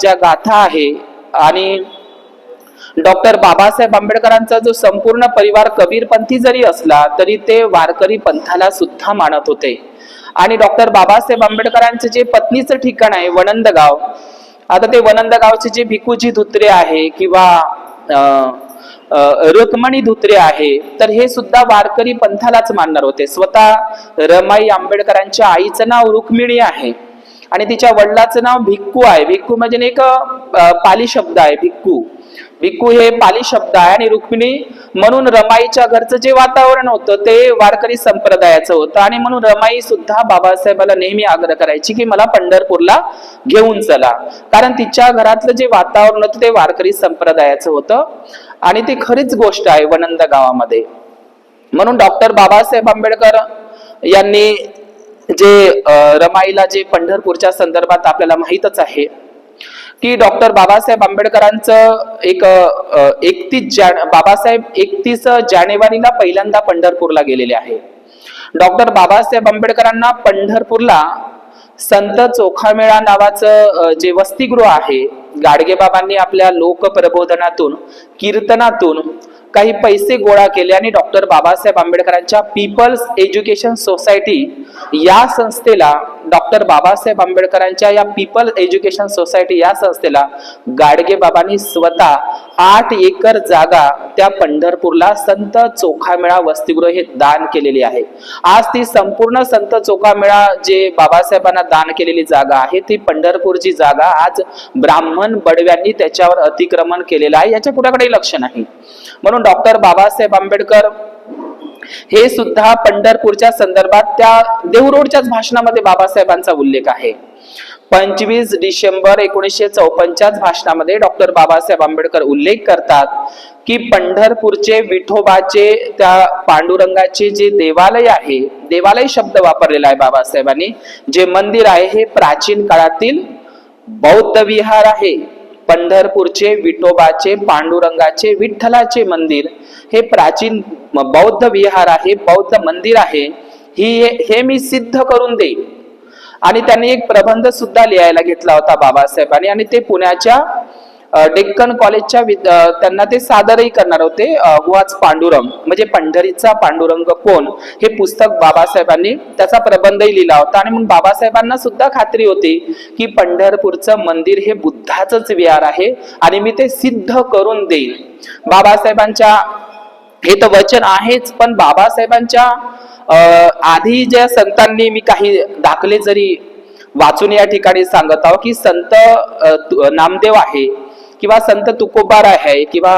ज्या गाथा आहे आणि डॉक्टर बाबासाहेब आंबेडकरांचा जो संपूर्ण परिवार कबीरपंथी जरी असला तरी ते वारकरी पंथाला सुद्धा मानत होते. आणि डॉक्टर बाबासाहेब आंबेडकरांचे जे पत्नीचं ठिकाण आहे वनंदगाव आता ते वनंदगावचे जे भिकूजी धुत्रे आहे किंवा रुक्मणी धुत्रे आहे तर हे सुद्धा वारकरी पंथालाच मानणार होते. स्वतः रमाई आंबेडकरांच्या आईचं नाव रुक्मिणी आहे. आणि तिच्या वडिलाचं नाव भिक्कू आहे. भिक्कू म्हणजे एक पाली शब्द आहे भिक्कू भिक्कू हे पाली शब्द आहे आणि रुक्मिणी म्हणून रमाईच्या घरचं जे वातावरण होतं ते वारकरी संप्रदायाचं होतं. आणि म्हणून रमाई सुद्धा बाबासाहेबाला नेहमी आग्रह करायची की मला पंढरपूरला घेऊन चला. कारण तिच्या घरातलं जे वातावरण होतं ते वारकरी संप्रदायाचं होतं. आणि ती खरीच गोष्ट आहे वनंद गावामध्ये. म्हणून डॉक्टर बाबासाहेब आंबेडकर यांनी जे रमाईला जे पंढरपूरच्या संदर्भात आपल्याला माहीतच आहे की डॉक्टर बाबासाहेब आंबेडकरांचं एक एकतीस जान बाबासाहेब एकतीस जानेवारीला पहिल्यांदा पंढरपूरला गेलेले आहे. डॉक्टर बाबासाहेब आंबेडकरांना पंढरपूरला संत चोखामेळा नावाचं जे वसतिगृह आहे गाडगेबाबांनी आपल्या लोकप्रबोधनातून कीर्तनातून काही पैसे गोळा केले आणि डॉक्टर बाबासाहेब आंबेडकरांच्या पीपल्स एज्युकेशन सोसायटी या संस्थेला डॉक्टर बाबासाहेब आंबेडकरांच्या या पीपल एज्युकेशन सोसायटी या संस्थेला गाडगे बाबांनी स्वतः आठ एकर जागा त्या पंढरपूरला संत चोखामेळा वसतिगृह हे दान केलेली आहे. आज ती संपूर्ण संत चोखामेळा जे बाबासाहेबांना दान केलेली जागा आहे ती पंढरपूरची जागा आज ब्राह्मण बडव्यांनी त्याच्यावर अतिक्रमण केलेलं आहे. याच्या कुणाकडेही लक्ष नाही. म्हणून डॉक्टर बाबासाहेब आंबेडकर हे सुद्धा पंढरपूरच्या संदर्भात त्या देहरोडच्याच भाषणामध्ये बाबासाहेबांचा उल्लेख आहे. पंचवीस डिसेंबर एकोणीसशे चौपन्नच्याच भाषणामध्ये डॉक्टर बाबासाहेब आंबेडकर उल्लेख करतात की पंढरपूरचे विठोबाचे त्या पांडुरंगाचे जे देवालय आहे देवालय शब्द वापरलेला आहे बाबासाहेबांनी जे मंदिर आहे हे प्राचीन काळातील बौद्ध विहार आहे. पंढरपूरचे विठोबाचे पांडुरंगाचे विठ्ठलाचे मंदिर हे प्राचीन बौद्ध विहार आहे बौद्ध मंदिर आहे. ही हे मी सिद्ध करून देईन. आणि त्यांनी एक प्रबंध सुद्धा लिहायला घेतला होता बाबासाहेबांनी. आणि ते पुण्याच्या डेक्कन कॉलेजच्या विद- त्यांना ते सादरही करणार होते वाच पांडुरंग. म्हणजे पंढरीचा पांडुरंग कोण? हे पुस्तक बाबासाहेबांनी त्याचा प्रबंधही लिहिला होता. आणि मग बाबासाहेबांना सुद्धा खात्री होती की पंढरपूरचं मंदिर हे बुद्धाचंच विहार आहे आणि मी ते सिद्ध करून देईन. बाबासाहेबांच्या हे तर वचन आहेच पण बाबासाहेबांच्या आधी ज्या संतांनी मी काही दाखले जरी वाचून या ठिकाणी सांगत आहो की संत नामदेव आहे. किंवा संत तुकोबाराय आहे किंवा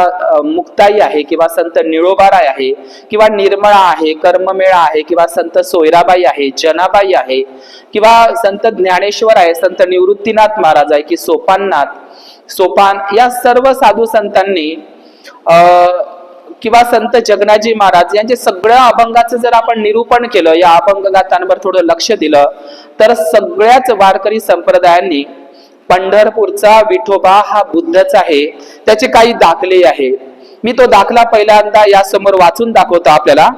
मुक्ताई आहे किंवा संत निळोबाराय आहे किंवा निर्मळा आहे कर्ममेळा आहे किंवा संत सोयराबाई आहे जनाबाई आहे किंवा संत ज्ञानेश्वर आहे संत निवृत्तीनाथ महाराज आहे की सोपाननाथ सोपान या सर्व साधू संतांनी किंवा संत जगनाजी महाराज यांचे सगळ्या अभंगाचं जर आपण निरूपण केलं या अभंग गातांवर थोडं लक्ष दिलं तर सगळ्याच वारकरी संप्रदायांनी पंढरपूरचा विठोबा हा बुद्धच आहे. त्याचे काही दाखले आहे. मी तो दाखला पहिल्यांदा या समोर वाचून दाखवतो आपल्याला.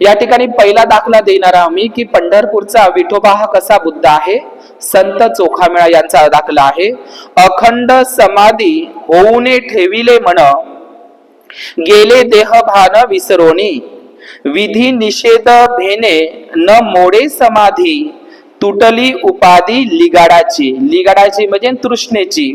या ठिकाणी पहिला दाखला देणार मी की पंढरपूरचा विठोबा हा कसा बुद्ध आहे? संत चोखामेळा यांचा दाखला आहे. अखंड समाधी होऊने ठेविले म्हण गेले देह भान विसरोनी. विधी निषेध भेने न मोडे समाधी. तुटली उपाधी लिगाडाची. लिगाडाची म्हणजे तृष्णेची.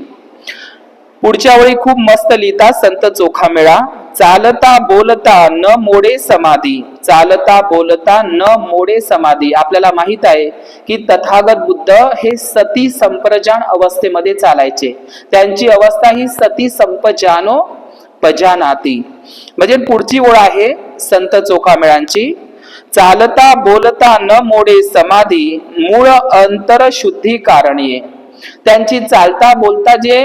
पुढच्या वेळी खूप मस्त लिहिता संत चोखामेळा. चालता बोलता न मोडे समाधी. चालता बोलता न मोडे समाधी. आपल्याला माहीत आहे की तथागत बुद्ध हे सती संप्रजान अवस्थेमध्ये चालायचे. त्यांची अवस्था ही सती संपजानो पजानाती म्हणजे पुढची ओळ आहे संत चोखामेळांची. चालता बोलता न मोडे समाधी मूळ अंतर शुद्धी कारणी. त्यांची चालता बोलता जे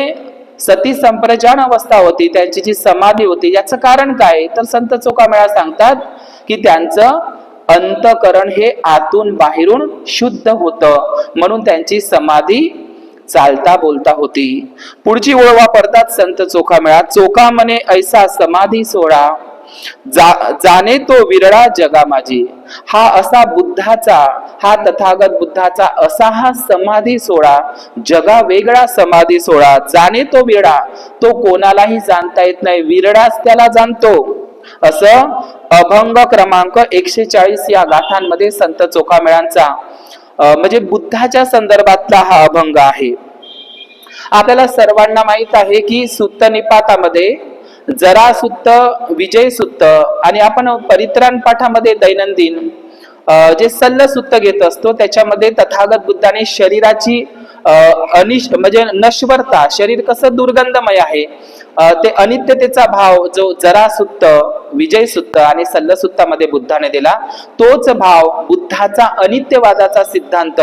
सती संप्रजान अवस्था होती त्यांची जी समाधी होती याचं कारण काय? तर संत चोकामेळा सांगतात की त्यांचं अंतकरण हे आतून बाहेरून शुद्ध होतं. म्हणून त्यांची समाधी चालता बोलता होती. पुढची ओळ वापरतात संत चोखामेळा चोखा म्हणे ऐसा समाधी सोडा. जा जाणे तो विरळा जगा माझी हा असा बुद्धाचा हा तथागत बुद्धाचा असा हा समाधी सोहळा जगा वेगळा समाधी सोहळा. जाणे तो विरळा तो कोणालाही जाणता येत नाही. विरळाच त्याला जाणतो. असं अभंग क्रमांक एकशे चाळीस या गाथांमध्ये संत चोखामेळांचा म्हणजे बुद्धाच्या संदर्भातला हा अभंग आहे. आपल्याला सर्वांना माहीत आहे की सुत्तनिपातामध्ये जरा सुत्त विजय सुत्त आणि आपण परित्राण पाठामध्ये दैनंदिन जे सल्ल सुत्त घेत असतो त्याच्यामध्ये तथागत बुद्धाने शरीराची अनिश म्हणजे नश्वरता शरीर कसं दुर्गंधमय आहे ते अनित्यतेचा भाव जो जरा सुत्त विजय सुत्त आणि सल्ल सुत्तामध्ये बुद्धाने दिला तोच भाव बुद्धाचा अनित्यवादाचा सिद्धांत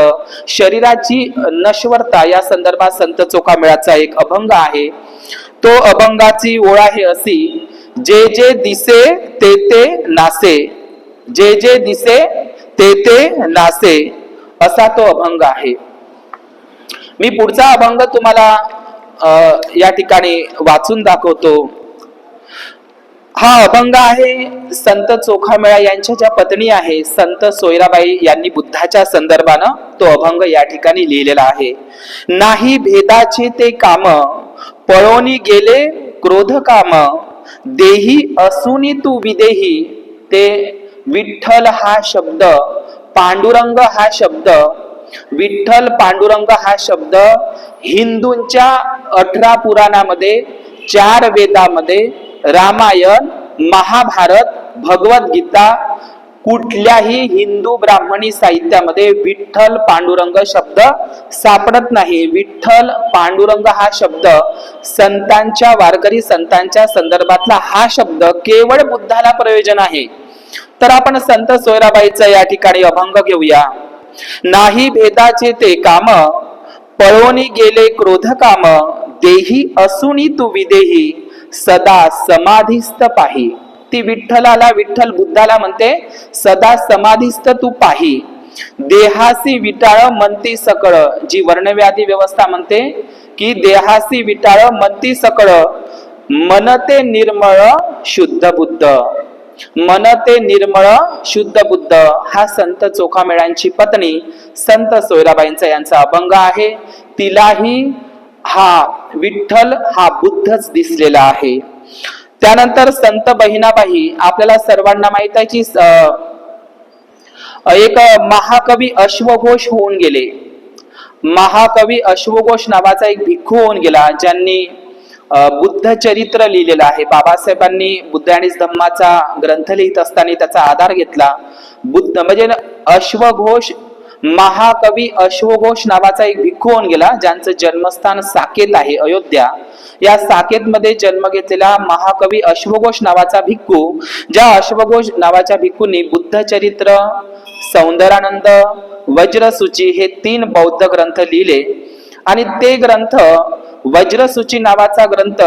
शरीराची नश्वरता या संदर्भात संत चोकामेळाचा एक अभंग आहे. तो अभंगाची ओळ आहे अशी जे जे दिसे ते ते नासे जे जे दिसे ते ते नासे असा तो अभंग आहे. मी पुढचा अभंग तुम्हाला या ठिकाणी वाचून दाखवतो. हा अभंग आहे संत चोखामेळा यांच्या ज्या पत्नी आहे संत सोयराबाई यांनी बुद्धाच्या संदर्भानं तो अभंग या ठिकाणी लिहिलेला आहे. नाही भेदाचे ते काम पळोनी गेले क्रोध काम देही असूनी तू विदेही ते विठ्ठल हा शब्द पांडुरंग हा शब्द विठ्ठल पांडुरंग हा शब्द हिंदूंच्या अठरा पुराणामध्ये चार वेदामध्ये रामायण महाभारत भगवद्गीता कुठल्याही हिंदू ब्राह्मणी साहित्यामध्ये विठ्ठल पांडुरंग शब्द सापडत नाही. विठ्ठल पांडुरंग हा शब्द संतांच्या वारकरी संतांच्या संदर्भातला हा शब्द केवळ बुद्धाला प्रयोजन आहे. तर आपण संत सोयराबाईचा या ठिकाणी अभंग घेऊया. नाही भेदाचे ते काम पळोनी गेले क्रोध काम देही असुनी तू विदेही सदा समाधीस्त पाही. ती विठ्ठलाला विठ्ठल बुद्धाला म्हणते सदा समाधीस्थ तू पाही. देहासी विटाळ मनती सकळ. जी वर्णव्याधी व्यवस्था म्हणते की देहासी विटाळ मनती सकळ. मनते निर्मळ शुद्ध बुद्ध. मनते निर्मळ शुद्ध बुद्ध. हा संत चोखामेळांची पत्नी संत सोयराबाईंचा यांचा अभंग आहे. तिलाही हा विठ्ठल हा बुद्धच दिसलेला आहे. त्यानंतर संत बहिणाबाई आपल्याला सर्वांना माहीत आहे की एक महाकवी अश्वघोष होऊन गेले. महाकवी अश्वघोष नावाचा एक भिक्खू होऊन गेला ज्यांनी बुद्ध चरित्र लिहिलेलं आहे. बाबासाहेबांनी बुद्ध आणि धम्माचा ग्रंथ लिहित असताना त्याचा आधार घेतला. बुद्ध म्हणजे अश्वघोष महाकवी अश्वघोष नावाचा एक भिक्खू होऊन गेला ज्यांचं जन्मस्थान साकेत आहे अयोध्या. या साकेत मध्ये जन्म घेतलेला महाकवी अश्वघोष नावाचा भिक्खू ज्या अश्वघोष नावाच्या भिक्खूंनी बुद्ध चरित्र सौंदरानंद वज्रसूची हे तीन बौद्ध ग्रंथ लिहिले. आणि ते ग्रंथ वज्रसूची नावाचा ग्रंथ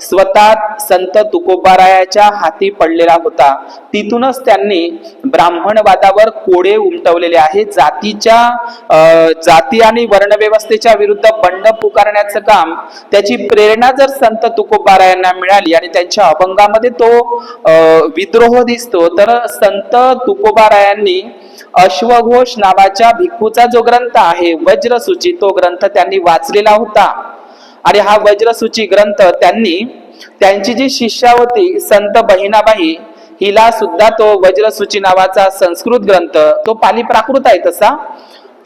स्वतः संत तुकोबारायाच्या हाती पडलेला होता. तिथूनच त्यांनी ब्राह्मणवादावर कोडे उमटवलेले आहे. जातीच्या जाती आणि वर्णव्यवस्थेच्या विरुद्ध बंड पुकारण्याचं काम त्याची प्रेरणा जर संत तुकोबारायांना मिळाली आणि त्यांच्या अभंगामध्ये तो विद्रोह दिसतो तर संत तुकोबारायांनी अश्वघोष नावाच्या भिक्खूचा जो ग्रंथ आहे वज्रसूची तो ग्रंथ त्यांनी वाचलेला होता. आणि हा वज्रसूची ग्रंथ त्यांनी त्यांची जी शिष्या होती संत बहिणाबाई हिला सुद्धा तो वज्रसूची नावाचा संस्कृत ग्रंथ तो पाली प्राकृत आहे तसा.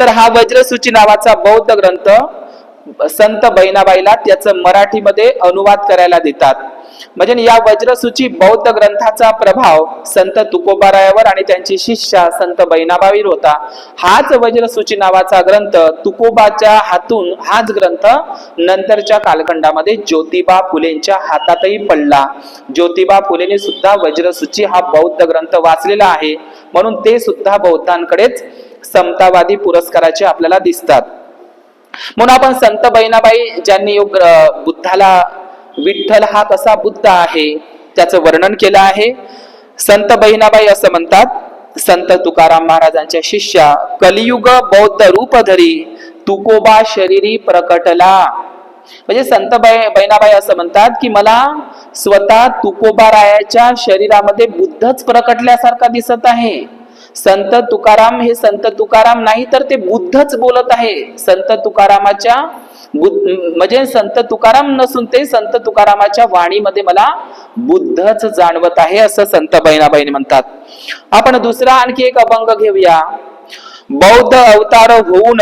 तर हा वज्रसूची नावाचा बौद्ध ग्रंथ संत बहिणाबाईला त्याचं मराठीमध्ये अनुवाद करायला देतात. म्हणजे या वज्रसूची बौद्ध ग्रंथाचा प्रभाव संत तुकोबारायावर आणि त्यांची शिष्या संत बहिणाबाईवर होता. हाच वज्रसूची नावाचा ग्रंथ तुकोबाच्या हातून हाच ग्रंथ नंतरच्या कालखंडामध्ये ज्योतिबा फुलेंच्या हातातही पडला. ज्योतिबा फुलेने सुद्धा वज्रसूची हा बौद्ध ग्रंथ वाचलेला आहे. म्हणून ते सुद्धा बौद्धांकडेच समतावादी पुरस्काराचे आपल्याला दिसतात. म्हणून आपण संत बहिणाबाई ज्यांनी योग बुद्धाला विठ्ठल हा कसा बुद्ध आहे. त्याचं वर्णन केलं आहे. संत बहिणाबाई असं म्हणतात संत तुकाराम महाराजांच्या शिष्या कलियुग बौद्ध रूप धरी तुकोबा शरीरी प्रकटला. म्हणजे संत बहिणाबाई असं म्हणतात की मला स्वतः तुकोबा रायाच्या शरीरामध्ये बुद्धच प्रकटल्यासारखा दिसत आहे. संत तुकाराम हे संत तुकाराम नाही तर ते बुद्धच बोलत आहे. संत तुकारामाच्या म्हणजे संत तुकाराम नसून ते संत तुकारामाच्या वाणीमध्ये मला बुद्धच जाणवत आहे असं संत बहिणाबाईने म्हणतात. आपण दुसरा आणखी एक अभंग घेऊया. बौद्ध अवतार होऊन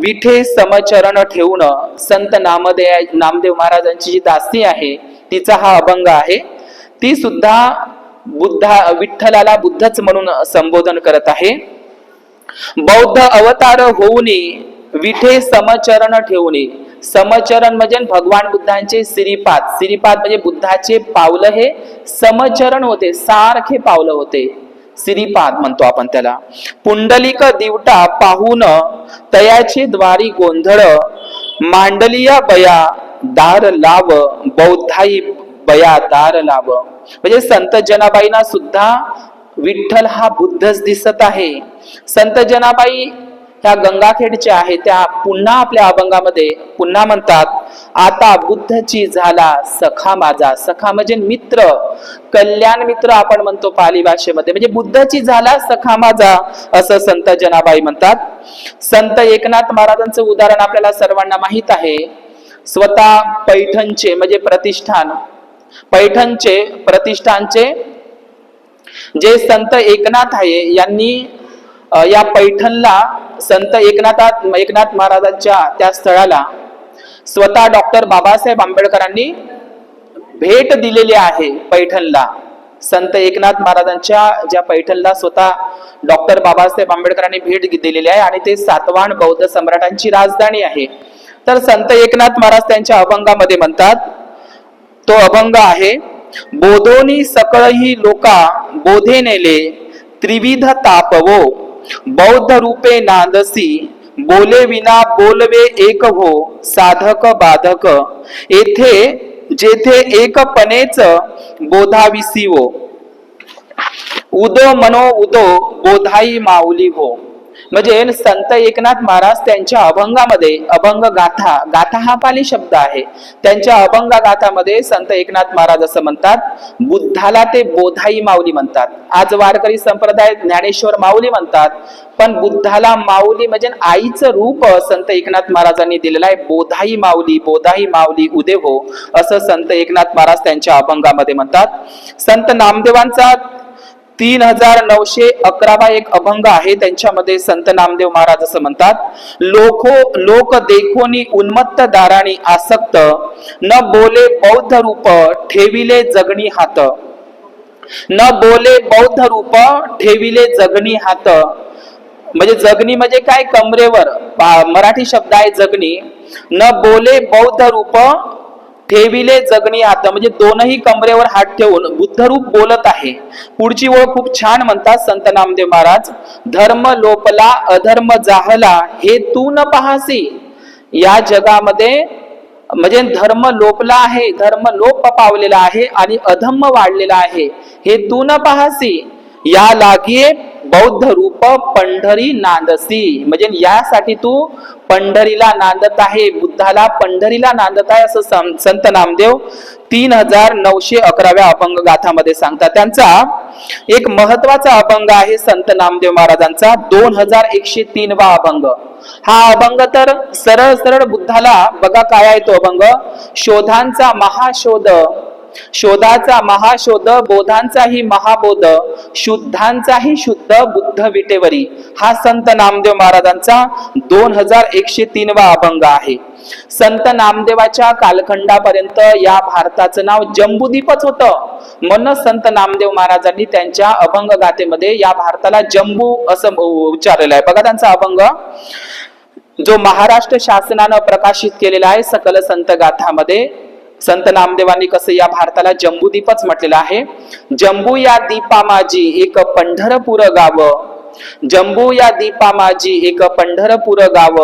विठे समचरण ठेवून संत नामदेव नामदेव महाराजांची जी दासी आहे तिचा हा अभंग आहे. ती सुद्धा बुद्धा विठ्ठलाला बुद्धच म्हणून संबोधन करत आहे. बौद्ध अवतार होऊने विठे समचरण ठेवणे समचरण म्हणजे भगवान बुद्धांचे श्रीपाद श्रीपाद म्हणजे बुद्धाचे पावलं हे समचरण होते सारखे पावलं होते. श्रीपाद म्हणतो आपण त्याला. पुंडलिक दिवटा पाहून तयाचे द्वारी गोंधळ मांडलिया बया दार लाव बौद्धाई बया दार लाव. म्हणजे संत जनाबाईंना सुद्धा विठ्ठल हा बुद्धच दिसत आहे. संत जनाबाई ह्या गंगाखेडच्या आहे त्या पुन्हा आपल्या अभंगामध्ये पुन्हा म्हणतात आता बुद्धची झाला सखा माझा. सखा म्हणजे मित्र कल्याण मित्र आपण म्हणतो पाली भाषेमध्ये. म्हणजे बुद्धची झाला सखा माझा असं संत जनाबाई म्हणतात. संत एकनाथ महाराजांचं उदाहरण आपल्याला सर्वांना माहीत आहे. स्वतः पैठणचे म्हणजे प्रतिष्ठान पैठणचे प्रतिष्ठानचे जे संत एकनाथ आहे यांनी या पैठणला संत एकनाथात एकनाथ महाराजांच्या त्या स्थळाला स्वतः डॉक्टर बाबासाहेब आंबेडकरांनी भेट दिलेली आहे पैठणला. संत एकनाथ महाराजांच्या ज्या पैठणला स्वतः डॉक्टर बाबासाहेब आंबेडकरांनी भेट दिलेली आहे आणि ते सातवान बौद्ध सम्राटांची राजधानी आहे. तर संत एकनाथ महाराज त्यांच्या अभंगामध्ये म्हणतात तो अभंग आहे. बोधोनी सकळही लोका बोधे नेले त्रिविध तापवो. बौद्ध रूपे नांदसी बोले विना बोलवे एक हो साधक बाधक. येथे जेथे एकपणेच बोधाविसीवो. उदो मनो उदो बोधाई माऊली हो. म्हणजे संत एकनाथ महाराज त्यांच्या अभंगामध्ये अभंग गाथा गाथा हा पाली शब्द आहे. त्यांच्या अभंग गाथामध्ये संत एकनाथ महाराज असं म्हणतात बुद्धाला ते बोधाई माऊली म्हणतात. आज वारकरी संप्रदाय ज्ञानेश्वर माऊली म्हणतात पण बुद्धाला माऊली म्हणजे आईचं रूप संत एकनाथ महाराजांनी दिलेलं आहे. बोधाई माऊली बोधाई माऊली उदे हो असं संत एकनाथ महाराज त्यांच्या अभंगामध्ये म्हणतात. संत नामदेवांचा तीन हजार नऊशे अकरावा एक अभंग आहे. त्यांच्यामध्ये संत नामदेव महाराज असं म्हणतात लोको लोक देखोनी उन्मत्त दाराणी आसक्त न बोले बौद्ध रूप ठेविले जगणी हात. न बोले बौद्ध रूप ठेविले जगणी हात. म्हणजे जगणी म्हणजे काय? कमरेवर. मराठी शब्द आहे जगणी. न बोले बौद्ध रूप ठेविले जगणी हात म्हणजे दोनही कमरेवर हात ठेवून बुद्धरूप बोलत आहे. पुढची ओळ खूप छान म्हणतात संत नामदेव महाराज. धर्म लोपला अधर्म जाहला हे तू न पहासी. या जगामध्ये म्हणजे धर्म लोपला आहे धर्म लोप पावलेला आहे आणि अधम्म वाढलेला आहे हे तू न पहासी. या लागे बौद्ध रूप पंढरी नांदसी. म्हणजे यासाठी तू पंढरीला नांदत आहे बुद्धाला पंढरीला नांदत आहे असं संत नामदेव तीन हजार नऊशे अकराव्या अभंग गाथामध्ये सांगतात. त्यांचा एक महत्त्वाचा अभंग आहे संत नामदेव महाराजांचा दोन हजार एकशे तीन वा अभंग हा अभंग तर सरळ सरळ बुद्धाला बघा काय आहे तो अभंग शोधांचा महाशोध शोधाचा महाशोध बोधांचाही महाबोध शुद्धांचाही शुद्ध बुद्ध विटेवरी. हा संत नामदेव महाराजांचा दोन हजार एकशे तीनवा अभंग आहे. संत नामदेवाच्या कालखंडापर्यंत या भारताचं नाव जम्बूद्वीपच होतं. म्हणून संत नामदेव महाराजांनी त्यांच्या अभंग गाथेमध्ये या भारताला जम्बू असं उच्चारलेलं आहे. बघा त्यांचा अभंग. जो महाराष्ट्र शासनानं प्रकाशित केलेला आहे सकल संत गाथामध्ये संत नामदेवांनी कसं या भारताला जंबूदीपच म्हटलेलं आहे? जम्बू या दीपा माझी एक पंढरपूर गाव. जम्बू या दीपा माझी एक पंढरपूर गाव.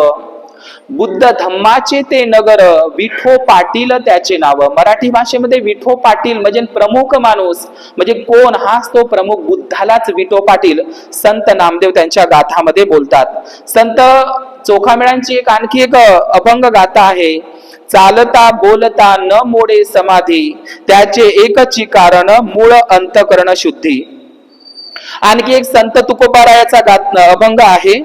बुद्ध धम्माचे ते नगर विठो पाटील त्याचे नाव. मराठी भाषेमध्ये विठो पाटील म्हणजे प्रमुख माणूस. म्हणजे कोण? हाच तो प्रमुख बुद्धालाच विठो पाटील संत नामदेव त्यांच्या गाथामध्ये बोलतात. संत चोखामेळांची एक आणखी एक अभंग गाथा आहे. चालता बोलता न मोडे समाधी. त्याचे एकची कारण मूळ अंतकरण शुद्धी. आणखी एक संत तुकोबारायाचा अभंग आहे.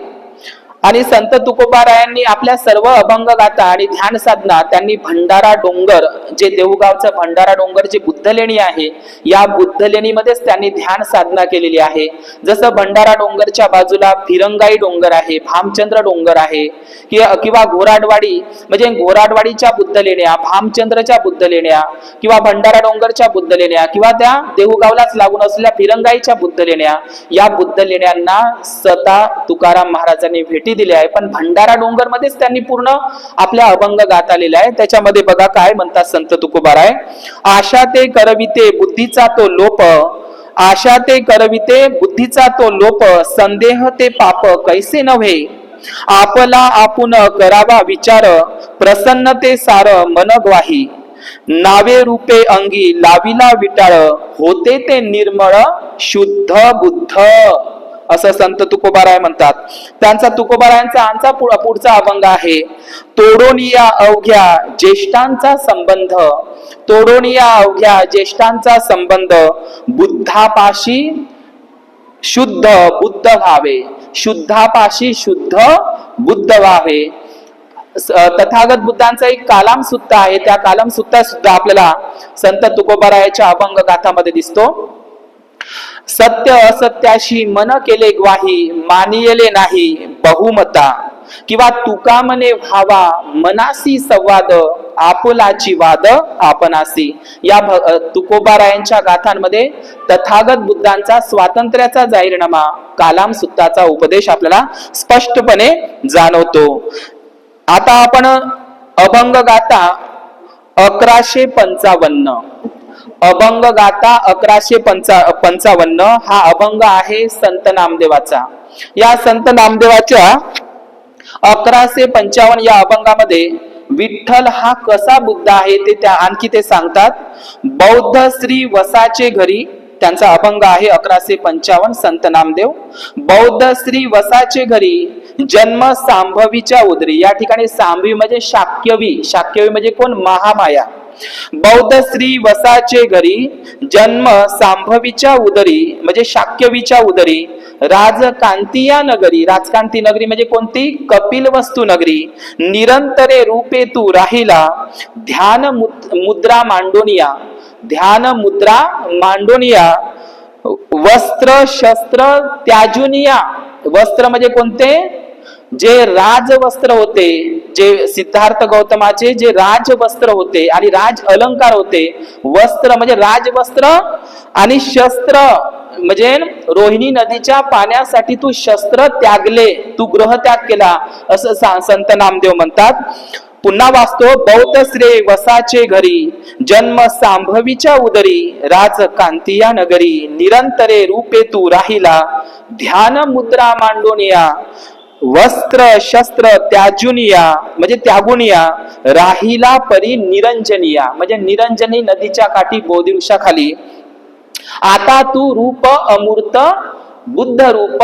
आणि संत तुकोबारायांनी आपल्या सर्व अभंग गाथा आणि ध्यान साधना त्यांनी भंडारा डोंगर जे देऊगावचं भंडारा डोंगर जे बुद्धलेणी आहे या बुद्धलेणीमध्येच त्यांनी ध्यान साधना केलेली आहे. जसं भंडारा डोंगरच्या बाजूला फिरंगाई डोंगर आहे भामचंद्र डोंगर आहे किंवा घोराडवाडी म्हणजे घोराडवाडीच्या बुद्धलेण्या भामचंद्रच्या बुद्धलेण्या किंवा भंडारा डोंगरच्या बुद्धलेण्या किंवा त्या देऊगावलाच लागून असलेल्या फिरंगाईच्या बुद्धलेण्या या बुद्धलेण्यांना स्वतः तुकाराम महाराजांनी भेटी दिल्या आहे. पण भंडारा डोंगर मध्येच त्यांनी पूर्ण आपल्या अभंग गात आलेला आहे. त्याच्यामध्ये बघा काय म्हणतात संत तुकोबाराय? आशा ते करविते बुद्धीचा तो लोप. आशा ते करविते बुद्धीचा तो लोप. संदेह ते पाप कैसे नव्हे? आपला आपुन करावा विचार. प्रसन्नते सार मनग्वाही नावे रूपे अंगी लाविला विटाळ. होते ते निर्मळ शुद्ध बुद्ध. असं संत तुकोबाराय म्हणतात. त्यांचा तुकोबारायांचा आमचा पुढचा अभंग आहे तोडून या अवघ्या ज्येष्ठांचा संबंध तोडून या अवघ्या ज्येष्ठांचा संबंध बुद्धापाशी शुद्ध बुद्ध व्हावे. शुद्धापाशी शुद्ध बुद्ध व्हावे. तथागत बुद्धांचा एक कालाम सुत्ता आहे त्या कालाम सुत्ता सुद्धा आपल्याला संत तुकोबारायाच्या अभंग गाथामध्ये दिसतो. सत्य असत्याशी मन केले ग्वाही मानियले नाही बहुमता. किंवा तुका मने व्हावा मनासी संवाद आपुलाची वाद आपणासी. या तुकोबारायांच्या गाथांमध्ये तथागत बुद्धांचा स्वातंत्र्याचा जाहीरनामा कालाम सुत्ताचा उपदेश आपल्याला स्पष्टपणे जाणवतो. आता आपण अभंग गाथा अकराशे पंचावन्न. अभंग गाता अकराशे पंचा पंचावन्न हा अभंग आहे संत नामदेवाचा. या संत नामदेवाच्या अकराशे पंचावन्न या अभंगामध्ये विठ्ठल हा कसा बुद्ध आहे ते त्या आणखी ते सांगतात. बौद्ध श्री वसाचे घरी त्यांचा अभंग आहे अकराशे पंचावन्न संत नामदेव. बौद्ध श्री वसाचे घरी जन्म सांभवीच्या उदरी. या ठिकाणी सांभवी म्हणजे शाक्यवी. शाक्यवी म्हणजे कोण? महामाया. बौद्ध श्री वसाचे घरी जन्म सांभवीच्या उदरी म्हणजे शाक्यवीच्या उदरी राजकांतिया नगरी राजकांती नगरी म्हणजे कोणती? कपिल वस्तू नगरी. निरंतरे रूपे तू राहिला ध्यान मुद्रा मांडोनिया ध्यान मुद्रा मांडोनिया वस्त्र शस्त्र त्याजुनिया. वस्त्र म्हणजे कोणते? जे राजवस्त्र होते जे सिद्धार्थ गौतमाचे जे राज वस्त्र होते आणि राज अलंकार होते वस्त्र म्हणजे राजवस्त्र आणि शस्त्र म्हणजे रोहिणी नदीच्या पाण्यासाठी तू शस्त्र त्यागले तू ग्रह त्याग केला असं संत नामदेव म्हणतात. पुन्हा वाचतो बौद्ध श्रे वसाचे घरी जन्म सांभवीच्या उदरी राज कांतिया नगरी निरंतरे रूपे तू राहिला ध्यान मुद्रा मांडोनिया वस्त्र शस्त्र त्याजुनिया म्हणजे त्यागुनिया राहिला परी निरंजनिया म्हणजे निरंजनी नदीच्या काठी बोधिवृक्षाखाली आता तू रूप अमूर्त बुद्ध रूप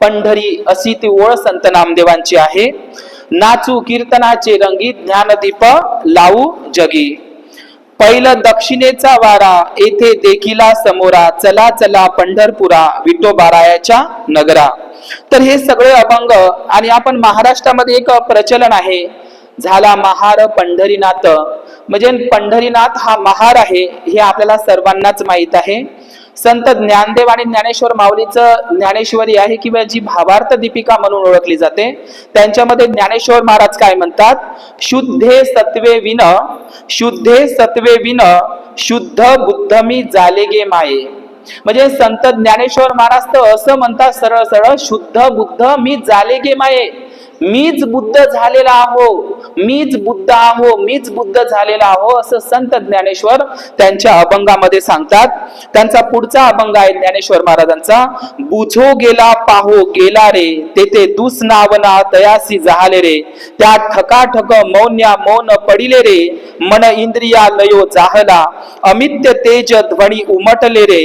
पंढरी अशी ती ओळ संत नामदेवांची आहे. नाचू कीर्तनाचे रंगीत ज्ञानदीप लावू जगी. पहिलं दक्षिणेचा वारा येथे देखिला समोरा. चला चला पंढरपुरा विठोबारायाच्या नगरा. तर हे सगळे अभंग आणि आपण महाराष्ट्रामध्ये एक प्रचलन आहे. झाला महार पंढरीनाथ. म्हणजे पंढरीनाथ हा महार आहे हे आपल्याला सर्वांनाच माहीत आहे. संत ज्ञानदेव आणि ज्ञानेश्वर माऊलीचं ज्ञानेश्वरी आहे किंवा जी भावार्थ दीपिका म्हणून ओळखली जाते त्यांच्यामध्ये ज्ञानेश्वर महाराज काय म्हणतात? शुद्धे सत्वे विन शुद्धे सत्वे विन शुद्ध बुद्ध मी जाले गे माये. म्हणजे संत ज्ञानेश्वर महाराज तर असं म्हणतात सरळ सरळ शुद्ध बुद्ध मी जाले गे माये. मीच बुद्ध झालेला आहो मीच बुद्ध आहो मीच बुद्ध झालेला आहो असं संत ज्ञानेश्वर त्यांच्या अभंगामध्ये सांगतात. त्यांचा पुढचा अभंग आहे ज्ञानेश्वर महाराजांचा बुझो गेला पाहो गेला रे तेथे दुस नावना तयासी जहाले रे त्या ठकाठक मौन्या मौन पडिले रे मन इंद्रिया लयो जाहला अमित्य तेज ध्वनी उमटले रे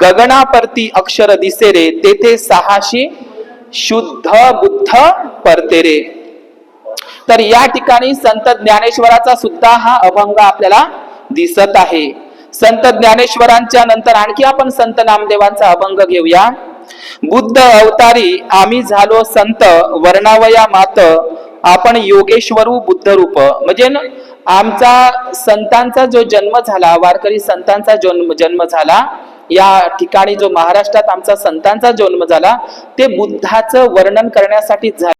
गगनापरती अक्षर दिसे रे तेथे सहाशे शुद्ध बुद्ध परतेरे तर या ठिकाणी संत ज्ञानेश्वराचा सुद्धा हा अभंग आपल्याला दिसत आहे. संत ज्ञानेश्वरांच्या नंतर आणखी आपण संत नामदेवांचा अभंग घेऊया. बुद्ध अवतारी आम्ही झालो संत वर्णावया मात आपण योगेश्वरू बुद्ध रूप म्हणजे आमचा संतांचा जो जन्म झाला वारकरी संतांचा जन्म जन्म झाला या ठिकाणी जो महाराष्ट्रात आमचा संतांचा जन्म झाला ते बुद्धाचं वर्णन करण्यासाठी झाला.